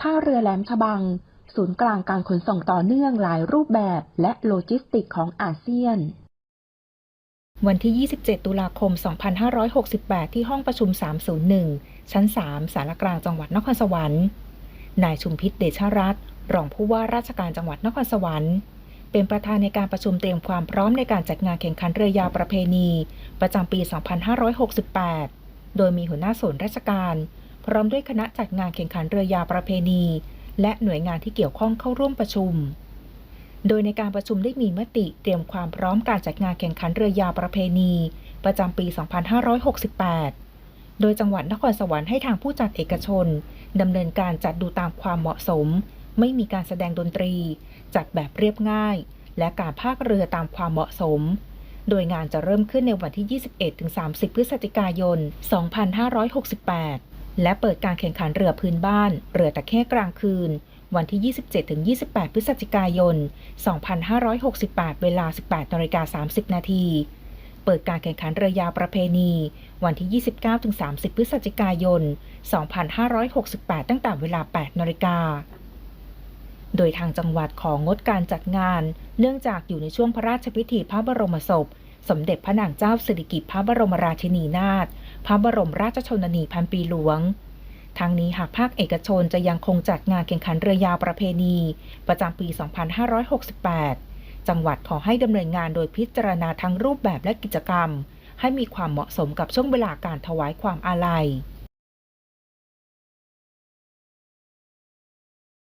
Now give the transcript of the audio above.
ท่าเรือแหลมฉบัง ศูนย์กลางการขนส่งต่อเนื่องหลายรูปแบบและโลจิสติกของอาเซียน วันที่ 27 ตุลาคม 2568 ที่ห้องประชุม 301 ชั้น 3 สารกลางจังหวัดนครสวรรค์ นายชุมพิษเดชรัตน์รองผู้ว่าราชการจังหวัดนครสวรรค์เป็นประธานในการประชุมเตรียมความพร้อมในการจัดงานแข่งขันเรือยาวประเพณี ประจำปี 2568 โดยมีหัวหน้าส่วนราชการ พร้อมด้วยคณะจัดงานแข่งขันเรือยาวประเพณี และหน่วยงานที่เกี่ยวข้องเข้าร่วมประชุม โดยในการประชุมได้มีมติเตรียมความพร้อมการจัดงานแข่งขันเรือยาวประเพณี ประจำปี 2568 โดยจังหวัดนครสวรรค์ให้ทางผู้จัดเอกชนดำเนินการจัดดูตามความเหมาะสม ไม่มีการแสดงดนตรี จัดแบบเรียบง่าย และการภาคเรือตามความเหมาะสมโดยงานจะเริ่มขึ้นในวันที่ 21-30 พฤศจิกายน 2568 และเปิดการแข่งขันเรือพื้นบ้าน เรือตะเข้กลางคืน วันที่ 27-28 พฤศจิกายน 2568 เวลา 18นาฬิกา30 นาทีเปิดการแข่งขันเรือยาวประเพณี วันที่ 29-30 พฤศจิกายน 2568 ตั้งแต่เวลา 8นาฬิกา โดยทางจังหวัดของงดการจัดงาน เนื่องจากอยู่ในช่วงพระราชพิธีพระบรมศพ สมเด็จพระนางเจ้าสิริกิติ์พระบรมราชินีนาถ พระบรมราชชนนีพันปีหลวงทางนี้หากภาคเอกชนจะยังคงจัดงานแข่งขันเรือยาวประเพณี ประจำปี 2568 จังหวัดขอให้ดำเนินงานโดยพิจารณาทั้งรูปแบบและกิจกรรม ให้มีความเหมาะสมกับช่วงเวลาการถวายความอาลัย